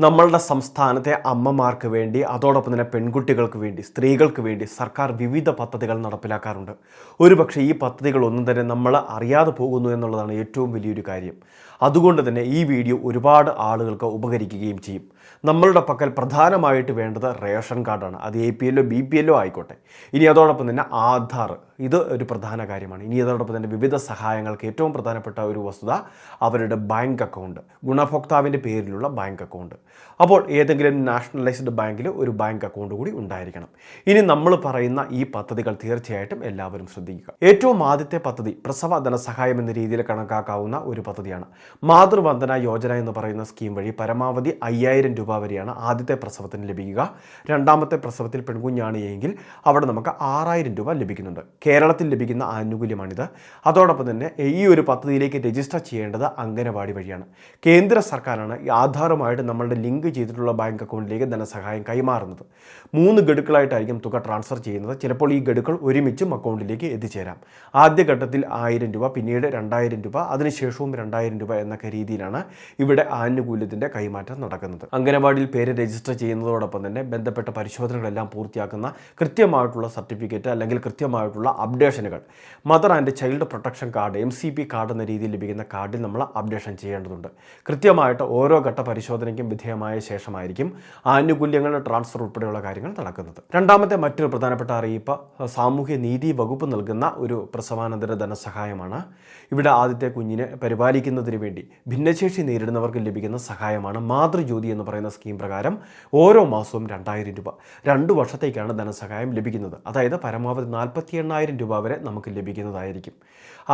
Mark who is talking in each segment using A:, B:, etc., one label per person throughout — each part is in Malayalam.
A: നമ്മളുടെ സംസ്ഥാനത്തെ അമ്മമാർക്ക് വേണ്ടി അതോടൊപ്പം തന്നെ പെൺകുട്ടികൾക്ക് വേണ്ടി സ്ത്രീകൾക്ക് വേണ്ടി സർക്കാർ വിവിധ പദ്ധതികൾ നടപ്പിലാക്കാറുണ്ട്. ഒരുപക്ഷെ ഈ പദ്ധതികൾ ഒന്നും തന്നെ നമ്മൾ അറിയാതെ പോകുന്നു എന്നുള്ളതാണ് ഏറ്റവും വലിയൊരു കാര്യം. അതുകൊണ്ട് തന്നെ ഈ വീഡിയോ ഒരുപാട് ആളുകൾക്ക് ഉപകരിക്കുകയും ചെയ്യും. നമ്മളുടെ പക്കൽ പ്രധാനമായിട്ട് വേണ്ടത് റേഷൻ കാർഡാണ്. അത് എ പി എല്ലോ ബി പി എല്ലോ ആയിക്കോട്ടെ. ഇനി അതോടൊപ്പം തന്നെ ആധാർ. ഇത് ഒരു പ്രധാന കാര്യമാണ്. ഇനി അതോടൊപ്പം തന്നെ വിവിധ സഹായങ്ങൾക്ക് ഏറ്റവും പ്രധാനപ്പെട്ട ഒരു വസ്തുത അവരുടെ ബാങ്ക് അക്കൗണ്ട് ഗുണഭോക്താവിന്റെ പേരിലുള്ള ബാങ്ക് അക്കൗണ്ട്. അപ്പോൾ ഏതെങ്കിലും നാഷണലൈസ്ഡ് ബാങ്കിൽ ഒരു ബാങ്ക് അക്കൗണ്ട് കൂടി ഉണ്ടായിരിക്കണം. ഇനി നമ്മൾ പറയുന്ന ഈ പദ്ധതികൾ തീർച്ചയായിട്ടും എല്ലാവരും ശ്രദ്ധിക്കുക. ഏറ്റവും ആദ്യത്തെ പദ്ധതി പ്രസവ ധനസഹായം എന്ന രീതിയിൽ കണക്കാക്കാവുന്ന ഒരു പദ്ധതിയാണ്. മാതൃവന്ദന യോജന എന്ന് പറയുന്ന സ്കീം വഴി പരമാവധി അയ്യായിരം രൂപ വരെയാണ് ആദ്യത്തെ പ്രസവത്തിന് ലഭിക്കുക. രണ്ടാമത്തെ പ്രസവത്തിൽ പെൺകുഞ്ഞാണ് എങ്കിൽ അവിടെ നമുക്ക് ആറായിരം രൂപ ലഭിക്കുന്നുണ്ട്. കേരളത്തിൽ ലഭിക്കുന്ന ആനുകൂല്യമാണിത്. അതോടൊപ്പം തന്നെ ഈ ഒരു പദ്ധതിയിലേക്ക് രജിസ്റ്റർ ചെയ്യേണ്ടത് അംഗനവാടി വഴിയാണ്. കേന്ദ്ര സർക്കാരാണ് ഈ ആധാറുമായിട്ട് നമ്മളുടെ ലിങ്ക് ചെയ്തിട്ടുള്ള ബാങ്ക് അക്കൗണ്ടിലേക്ക് ധനസഹായം കൈമാറുന്നത്. മൂന്ന് ഗഡുക്കളായിട്ടായിരിക്കും തുക ട്രാൻസ്ഫർ ചെയ്യുന്നത്. ചിലപ്പോൾ ഈ ഗഡുക്കൾ ഒരുമിച്ചും അക്കൗണ്ടിലേക്ക് എത്തിച്ചേരാം. ആദ്യഘട്ടത്തിൽ ആയിരം രൂപ പിന്നീട് രണ്ടായിരം രൂപ അതിനുശേഷവും രണ്ടായിരം രൂപ എന്നൊക്കെ രീതിയിലാണ് ഇവിടെ ആനുകൂല്യത്തിന്റെ കൈമാറ്റം നടക്കുന്നത്. അംഗനവാടിയിൽ പേര് രജിസ്റ്റർ ചെയ്യുന്നതോടൊപ്പം തന്നെ ബന്ധപ്പെട്ട പരിശോധനകളെല്ലാം പൂർത്തിയാക്കുന്ന കൃത്യമായിട്ടുള്ള സർട്ടിഫിക്കറ്റ് അല്ലെങ്കിൽ കൃത്യമായിട്ടുള്ള അപ്ഡേഷനുകൾ. Mother and child protection card M C P card എന്ന രീതിയിൽ ലഭിക്കുന്ന കാർഡിൽ നമ്മൾ അപ്ഡേഷൻ ചെയ്യേണ്ടതുണ്ട്. കൃത്യമായിട്ട് ഓരോ ഘട്ട പരിശോധനയ്ക്കും വിധേയമായ ശേഷമായിരിക്കും ആനുകൂല്യങ്ങളുടെ ട്രാൻസ്ഫർ ഉൾപ്പെടെയുള്ള കാര്യങ്ങൾ നടക്കുന്നത്. രണ്ടാമത്തെ മറ്റൊരു പ്രധാനപ്പെട്ട അറിയിപ്പ് സാമൂഹ്യ നീതി വകുപ്പ് നൽകുന്ന ഒരു പ്രസവാനന്തര ധനസഹായമാണ്. ഇവിടെ ആദ്യത്തെ കുഞ്ഞിനെ പരിപാലിക്കുന്നതിന് വേണ്ടി ഭിന്നശേഷി നേരിടുന്നവർക്ക് ലഭിക്കുന്ന സഹായമാണ് മാതൃജ്യോതി എന്ന് പറയുന്ന സ്കീം പ്രകാരം ഓരോ മാസവും രണ്ടായിരം രൂപ. രണ്ട് വർഷത്തേക്കാണ് ധനസഹായം ലഭിക്കുന്നത്. അതായത് പരമാവധി നാൽപ്പത്തി എണ്ണായിരം രൂപ വരെ നമുക്ക് ലഭിക്കുന്നതായിരിക്കും.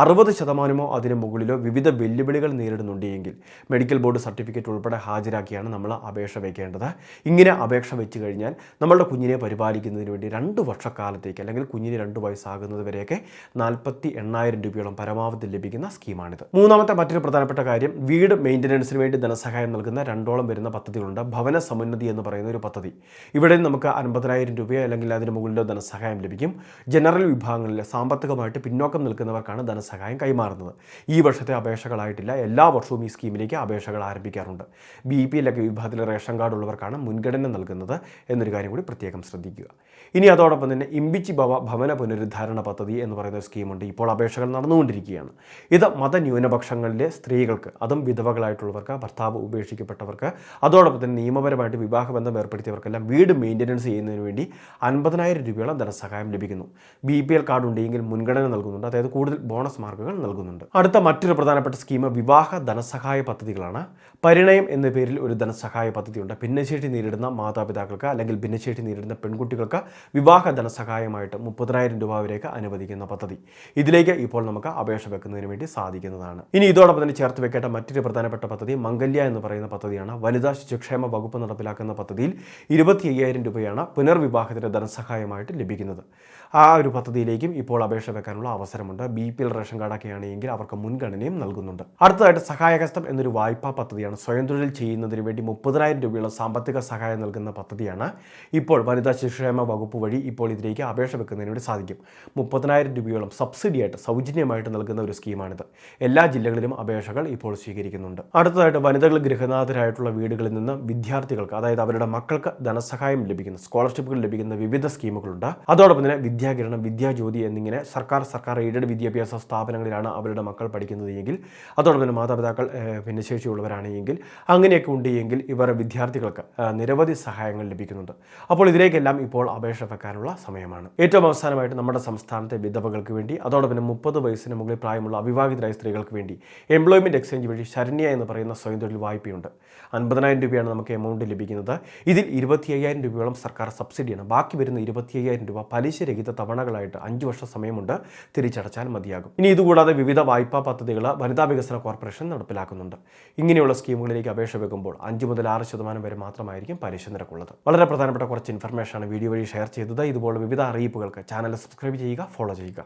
A: അറുപത് ശതമാനമോ അതിന് മുകളിലോ വിവിധ വെല്ലുവിളികൾ നേരിടുന്നുണ്ടെങ്കിൽ മെഡിക്കൽ ബോർഡ് സർട്ടിഫിക്കറ്റ് ഉൾപ്പെടെ ഹാജരാക്കിയാണ് നമ്മൾ അപേക്ഷ വയ്ക്കേണ്ടത് ഇങ്ങനെ അപേക്ഷ വെച്ച് കഴിഞ്ഞാൽ നമ്മളുടെ കുഞ്ഞിനെ പരിപാലിക്കുന്നതിന് വേണ്ടി രണ്ട് വർഷക്കാലത്തേക്ക് അല്ലെങ്കിൽ കുഞ്ഞിന് രണ്ട് വയസ്സാകുന്നത് വരെയൊക്കെ നാൽപ്പത്തി എണ്ണായിരം രൂപയോളം പരമാവധി ലഭിക്കുന്ന സ്കീമാണിത്. മൂന്നാമത്തെ മറ്റൊരു പ്രധാനപ്പെട്ട കാര്യം വീട് മെയിന്റനൻസിന് വേണ്ടി ധനസഹായം നൽകുന്ന രണ്ടോളം വരുന്ന പദ്ധതികളുണ്ട്. ഭവന സമുന്നതി എന്ന് പറയുന്ന ഒരു പദ്ധതി. ഇവിടെ നമുക്ക് അൻപതിനായിരം രൂപയോ അല്ലെങ്കിൽ അതിന് മുകളിലോ ധനസഹായം ലഭിക്കും. ജനറൽ വിഭാഗങ്ങളിൽ സാമ്പത്തികമായിട്ട് പിന്നോക്കം നിൽക്കുന്നവർക്കാണ് ധനസഹായം കൈമാറുന്നത്. ഈ വർഷത്തെ അപേക്ഷകളായിട്ടില്ല. എല്ലാ വർഷവും ഈ സ്കീമിലേക്ക് അപേക്ഷകൾ ആരംഭിക്കാറുണ്ട്. ബി പി എല്ലൊക്കെ വിഭാഗത്തിൽ റേഷൻ കാർഡ് ഉള്ളവർക്കാണ് മുൻഗണന നൽകുന്നത് എന്നൊരു കാര്യം കൂടി പ്രത്യേകം ശ്രദ്ധിക്കുക. ഇനി അതോടൊപ്പം തന്നെ ഇമ്പിച്ചി ഭവ ഭവന പുനരുദ്ധാരണ പദ്ധതി എന്ന് പറയുന്ന സ്കീമുണ്ട്. ഇപ്പോൾ അപേക്ഷകൾ നടന്നുകൊണ്ടിരിക്കുകയാണ്. ഇത് മതന്യൂനപക്ഷങ്ങളിലെ സ്ത്രീകൾക്ക് അതും വിധവകളായിട്ടുള്ളവർക്ക് ഭർത്താവ് ഉപേക്ഷിക്കപ്പെട്ടവർക്ക് അതോടൊപ്പം തന്നെ നിയമപരമായിട്ട് വിവാഹബന്ധം ഏർപ്പെടുത്തിയവർക്കെല്ലാം വീട് മെയിന്റനൻസ് ചെയ്യുന്നതിന് വേണ്ടി അൻപതിനായിരം രൂപയോളം ധനസഹായം ലഭിക്കുന്നു. ബി പി എൽ കാർഡ് ഉണ്ടെങ്കിൽ മുൻഗണന നൽകുന്നുണ്ട്. അതായത് കൂടുതൽ ബോണസ് മാർക്കുകൾ നൽകുന്നുണ്ട്. അടുത്ത മറ്റൊരു പ്രധാനപ്പെട്ട സ്കീം വിവാഹ ധനസഹായ പദ്ധതികളാണ്. പരിണയം എന്ന പേരിൽ ഒരു ധനസഹായ പദ്ധതിയുണ്ട്. ഭിന്നശേഷി നേരിടുന്ന മാതാപിതാക്കൾക്ക് അല്ലെങ്കിൽ ഭിന്നശേഷി നേരിടുന്ന പെൺകുട്ടികൾക്ക് വിവാഹ ധനസഹായമായിട്ട് മുപ്പതിനായിരം രൂപ വരെയൊക്കെ അനുവദിക്കുന്ന പദ്ധതി. ഇതിലേക്ക് ഇപ്പോൾ നമുക്ക് അപേക്ഷ വെക്കുന്നതിന് വേണ്ടി സാധിക്കുന്നതാണ്. ഇനി ഇതോടൊപ്പം തന്നെ ചേർത്ത് വെക്കേണ്ട മറ്റൊരു പ്രധാനപ്പെട്ട പദ്ധതി മംഗല്യ എന്ന് പറയുന്ന പദ്ധതിയാണ്. വനിതാ ശിശുക്ഷേമ വകുപ്പ് നടപ്പിലാക്കുന്ന പദ്ധതിയിൽ ഇരുപത്തി അയ്യായിരം രൂപയാണ് പുനർവിവാഹത്തിന് ധനസഹായമായിട്ട് ലഭിക്കുന്നത്. ആ ഒരു പദ്ധതിയിലേക്കും ഇപ്പോൾ അപേക്ഷ വെക്കാനുള്ള അവസരമുണ്ട്. ബി പി എൽ റേഷൻ കാർഡൊക്കെ ആണെങ്കിൽ അവർക്ക് മുൻഗണനയും നൽകുന്നുണ്ട്. അടുത്തതായിട്ട് സഹായഹസ്തം എന്നൊരു വായ്പാ പദ്ധതിയാണ്. സ്വയം തൊഴിൽ ചെയ്യുന്നതിന് വേണ്ടി മുപ്പതിനായിരം രൂപയുള്ള സാമ്പത്തിക സഹായം നൽകുന്ന പദ്ധതിയാണ്. ഇപ്പോൾ വനിതാ ശിശുക്ഷേമ വകുപ്പ് വഴി ഇപ്പോൾ ഇതിലേക്ക് അപേക്ഷ വെക്കുന്നതിന് വേണ്ടി സാധിക്കും. മുപ്പതിനായിരം രൂപയോളം സബ്സിഡിയായിട്ട് സൗജന്യമായിട്ട് നൽകുന്ന ഒരു സ്കീമാണിത്. എല്ലാ ജില്ലകളിലും അപേക്ഷകൾ ഇപ്പോൾ സ്വീകരിക്കുന്നുണ്ട്. അടുത്തതായിട്ട് വനിതകൾ ഗൃഹനാഥരായിട്ടുള്ള വീടുകളിൽ നിന്ന് വിദ്യാർത്ഥികൾക്ക് അതായത് അവരുടെ മക്കൾക്ക് ധനസഹായം ലഭിക്കുന്ന. സ്കോളർഷിപ്പുകൾ ലഭിക്കുന്ന വിവിധ സ്കീമുകളുണ്ട്. അതോടൊപ്പം തന്നെ വിദ്യാകിരണം വിദ്യാജ്യോതി എന്നിങ്ങനെ സർക്കാർ സർക്കാർ എയ്ഡഡ് വിദ്യാഭ്യാസ സ്ഥാപനങ്ങളിലാണ് അവരുടെ മക്കൾ പഠിക്കുന്നത് എങ്കിൽ അതോടൊപ്പം തന്നെ മാതാപിതാക്കൾ ഭിന്നശേഷിയുള്ളവരാണ് എങ്കിൽ അങ്ങനെയൊക്കെ ഉണ്ട് എങ്കിൽ ഇവർ വിദ്യാർത്ഥികൾക്ക് നിരവധി സഹായങ്ങൾ ലഭിക്കുന്നുണ്ട്. അപ്പോൾ ഇതിലേക്കെല്ലാം ഇപ്പോൾ അപേക്ഷ വെക്കാനുള്ള സമയമാണ്. ഏറ്റവും അവസാനമായിട്ട് നമ്മുടെ സംസ്ഥാനത്തെ വിധവകൾക്ക് വേണ്ടി അതോടൊപ്പം തന്നെ മുപ്പത് വയസ്സിന് മുകളിൽ പ്രായമുള്ള അവിവാഹിതരായ സ്ത്രീകൾക്ക് വേണ്ടി എംപ്ലോയ്മെന്റ് എക്സ്ചേഞ്ച് വഴി ശരണ്യ എന്ന് പറയുന്ന സ്വയം തൊഴിൽ വായ്പയുണ്ട്. അൻപതിനായിരം രൂപയാണ് നമുക്ക് എമൗണ്ട് ലഭിക്കുന്നത്. ഇതിൽ ഇരുപത്തി അയ്യായിരം രൂപയോളം സർക്കാർ സബ്സിഡിയാണ്. ബാക്കി വരുന്ന ഇരുപത്തി അയ്യായിരം രൂപ പലിശരഹിത തവണകളായിട്ട് അഞ്ച് വർഷ സമയമുണ്ട് തിരിച്ചടച്ചാൽ മതിയാകും. ഇനി ഇതുകൂടാതെ വിവിധ വായ്പാ പദ്ധതികൾ വനിതാ വികസന കോർപ്പറേഷൻ നടപ്പിലാക്കുന്നുണ്ട്. ഇങ്ങനെയുള്ള സ്കീമുകളിലേക്ക് അപേക്ഷ വെക്കുമ്പോൾ അഞ്ച് മുതൽ ആറ് ശതമാനം വരെ മാത്രമായിരിക്കും പലിശ നിരക്കുള്ളത്. വളരെ പ്രധാനപ്പെട്ട കുറച്ച് ഇൻഫർമേഷൻ ആണ് വീഡിയോ വഴി ഷെയർ ചെയ്തത്. ഇതുപോലുള്ള വിവിധ അറിയിപ്പുകൾക്ക് ചാനൽ സബ്സ്ക്രൈബ് ചെയ്യുക ഫോളോ ചെയ്യുക.